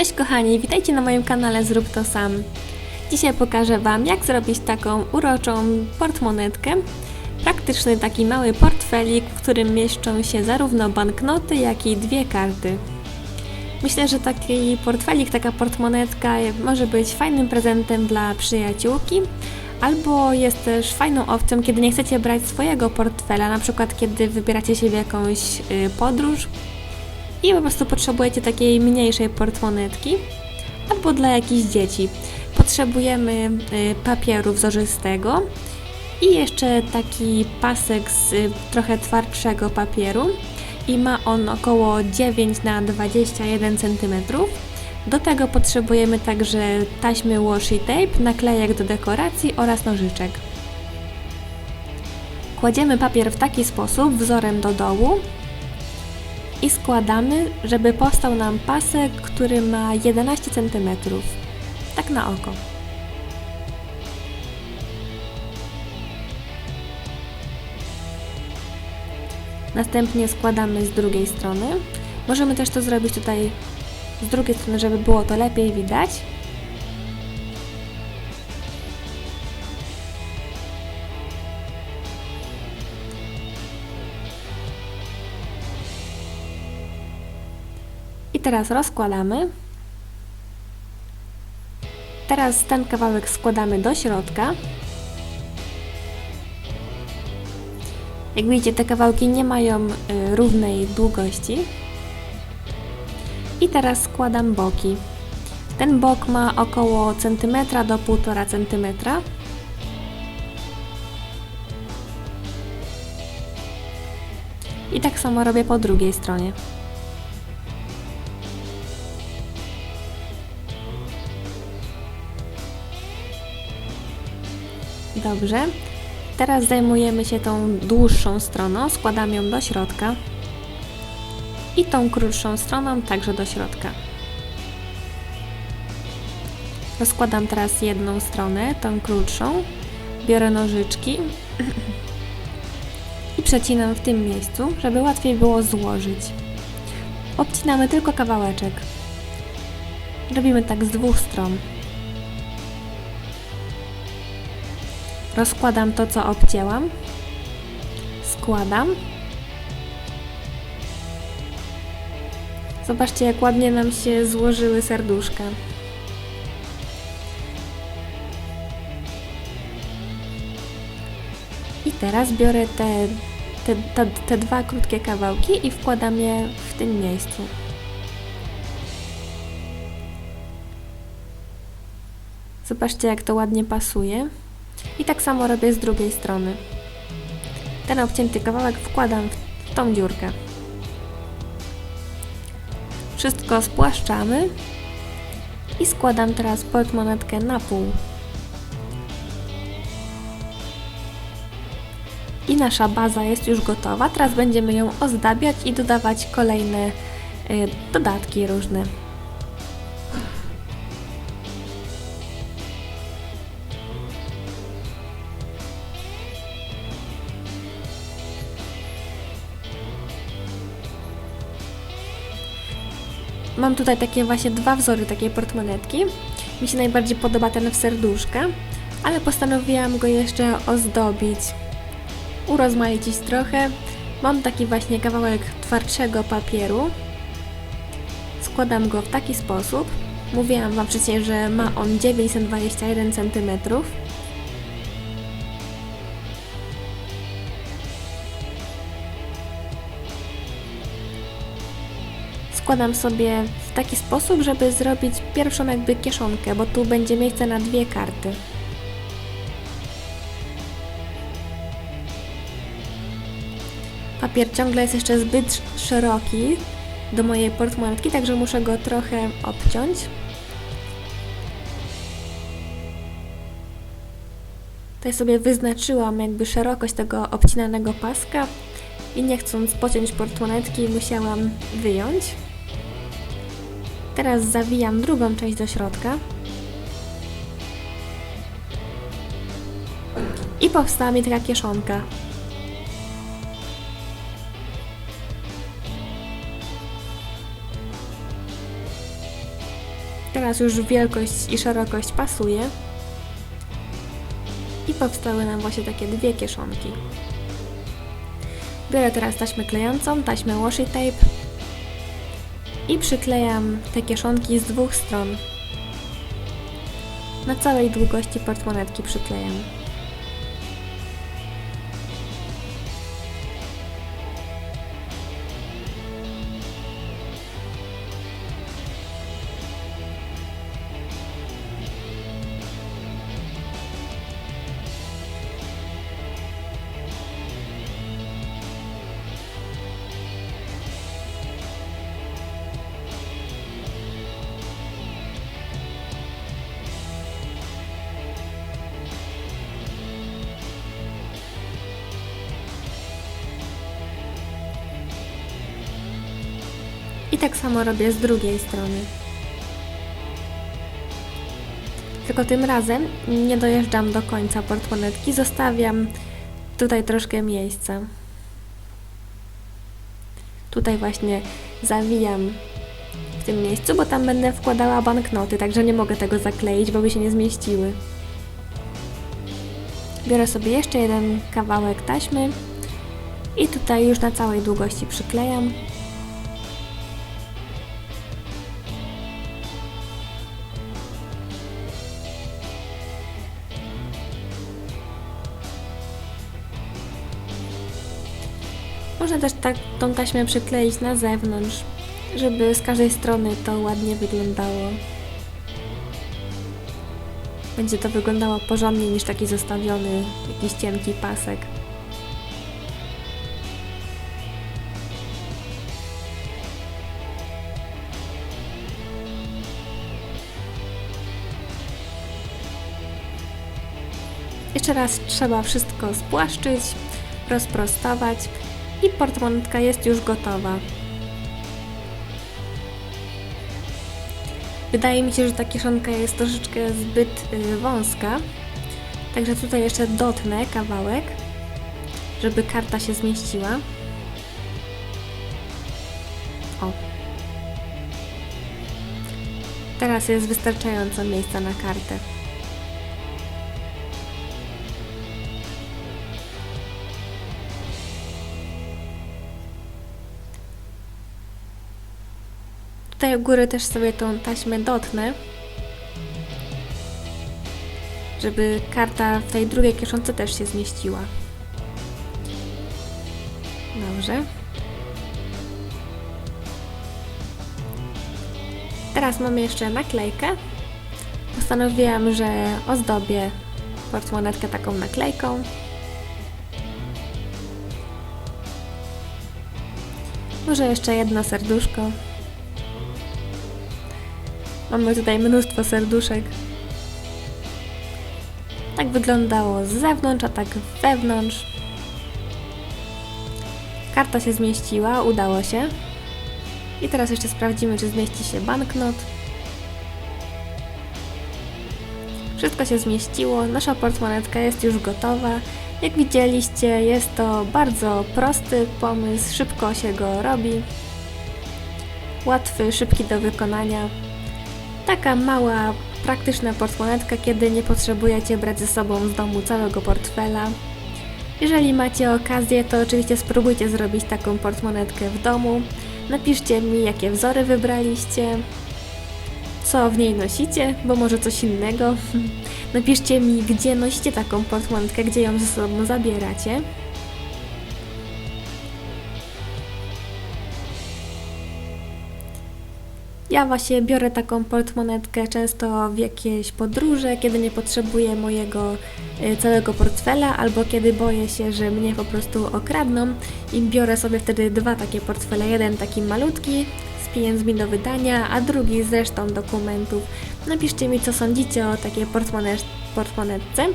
Cześć kochani, witajcie na moim kanale Zrób to sam. Dzisiaj pokażę Wam jak zrobić taką uroczą portmonetkę. Praktyczny taki mały portfelik, w którym mieszczą się zarówno banknoty, jak i dwie karty. Myślę, że taki portfelik, taka portmonetka może być fajnym prezentem dla przyjaciółki, albo jest też fajną opcją, kiedy nie chcecie brać swojego portfela, na przykład kiedy wybieracie się w jakąś y, podróż i po prostu potrzebujecie takiej mniejszej portmonetki, albo dla jakichś dzieci. Potrzebujemy y, papieru wzorzystego i jeszcze taki pasek z y, trochę twardszego papieru i ma on około 9 na 21 cm. Do tego potrzebujemy także taśmy washi tape, naklejek do dekoracji oraz nożyczek. Kładziemy papier w taki sposób, wzorem do dołu i składamy, żeby powstał nam pasek, który ma 11 cm. Tak na oko. Następnie składamy z drugiej strony. Możemy też to zrobić tutaj z drugiej strony, żeby było to lepiej widać. I teraz rozkładamy. Teraz ten kawałek składamy do środka. Jak widzicie, te kawałki nie mają y, równej długości. I teraz składam boki. Ten bok ma około centymetra do 1,5 centymetra. I tak samo robię po drugiej stronie. Dobrze. Teraz zajmujemy się tą dłuższą stroną, składam ją do środka i tą krótszą stroną także do środka. Rozkładam teraz jedną stronę, tą krótszą, biorę nożyczki i przecinam w tym miejscu, żeby łatwiej było złożyć. Obcinamy tylko kawałeczek. Robimy tak z dwóch stron. Rozkładam to, co obcięłam. Składam. Zobaczcie, jak ładnie nam się złożyły serduszka. I teraz biorę te, te, te, te dwa krótkie kawałki i wkładam je w tym miejscu. Zobaczcie, jak to ładnie pasuje. I tak samo robię z drugiej strony. Ten obcięty kawałek wkładam w tą dziurkę. Wszystko spłaszczamy i składam teraz portmonetkę na pół. I nasza baza jest już gotowa. Teraz będziemy ją ozdabiać i dodawać kolejne y, dodatki różne. Mam tutaj takie właśnie dwa wzory takiej portmonetki. Mi się najbardziej podoba ten w serduszka, ale postanowiłam go jeszcze ozdobić, urozmaicić trochę. Mam taki właśnie kawałek twardszego papieru. Składam go w taki sposób. Mówiłam Wam wcześniej, że ma on 921 cm. Składam sobie w taki sposób, żeby zrobić pierwszą jakby kieszonkę, bo tu będzie miejsce na dwie karty. Papier ciągle jest jeszcze zbyt szeroki do mojej portmonetki, także muszę go trochę obciąć. Tutaj sobie wyznaczyłam jakby szerokość tego obcinanego paska i nie chcąc pociąć portmonetki musiałam wyjąć. Teraz zawijam drugą część do środka. I powstała mi taka kieszonka. Teraz już wielkość i szerokość pasuje. I powstały nam właśnie takie dwie kieszonki. Biorę teraz taśmę klejącą, taśmę washi tape i przyklejam te kieszonki z dwóch stron. Na całej długości portmonetki przyklejam. I tak samo robię z drugiej strony. Tylko tym razem nie dojeżdżam do końca portmonetki, zostawiam tutaj troszkę miejsca. Tutaj właśnie zawijam w tym miejscu, bo tam będę wkładała banknoty, także nie mogę tego zakleić, bo by się nie zmieściły. Biorę sobie jeszcze jeden kawałek taśmy i tutaj już na całej długości przyklejam. Można też tak tą taśmę przykleić na zewnątrz, żeby z każdej strony to ładnie wyglądało. Będzie to wyglądało porządniej niż taki zostawiony jakiś cienki pasek. Jeszcze raz trzeba wszystko spłaszczyć, rozprostować i portmonetka jest już gotowa. Wydaje mi się, że ta kieszonka jest troszeczkę zbyt y, wąska, także tutaj jeszcze dotnę kawałek, żeby karta się zmieściła. O. Teraz jest wystarczająco miejsca na kartę. Tutaj u góry też sobie tą taśmę dotnę, żeby karta w tej drugiej kieszonce też się zmieściła. Dobrze. Teraz mamy jeszcze naklejkę. Postanowiłam, że ozdobię portmonetkę taką naklejką. Może jeszcze jedno serduszko. Mamy tutaj mnóstwo serduszek. Tak wyglądało z zewnątrz, a tak wewnątrz. Karta się zmieściła, udało się. I teraz jeszcze sprawdzimy, czy zmieści się banknot. Wszystko się zmieściło, nasza portmonetka jest już gotowa. Jak widzieliście, jest to bardzo prosty pomysł, szybko się go robi. Łatwy, szybki do wykonania. Taka mała, praktyczna portmonetka, kiedy nie potrzebujecie brać ze sobą z domu całego portfela. Jeżeli macie okazję, to oczywiście spróbujcie zrobić taką portmonetkę w domu. Napiszcie mi, jakie wzory wybraliście, co w niej nosicie, bo może coś innego. Napiszcie mi, gdzie nosicie taką portmonetkę, gdzie ją ze sobą zabieracie. Ja właśnie biorę taką portmonetkę często w jakieś podróże, kiedy nie potrzebuję mojego y, całego portfela, albo kiedy boję się, że mnie po prostu okradną i biorę sobie wtedy dwa takie portfele. Jeden taki malutki z pieniędzmi do wydania, a drugi z resztą dokumentów. Napiszcie mi, co sądzicie o takiej portmonet portmonetce.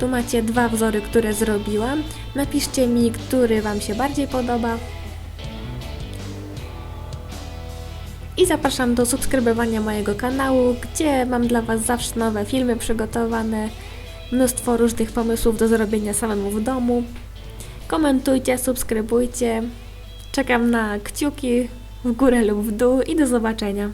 Tu macie dwa wzory, które zrobiłam. Napiszcie mi, który Wam się bardziej podoba. I zapraszam do subskrybowania mojego kanału, gdzie mam dla Was zawsze nowe filmy przygotowane, mnóstwo różnych pomysłów do zrobienia samemu w domu. Komentujcie, subskrybujcie. Czekam na kciuki w górę lub w dół i do zobaczenia.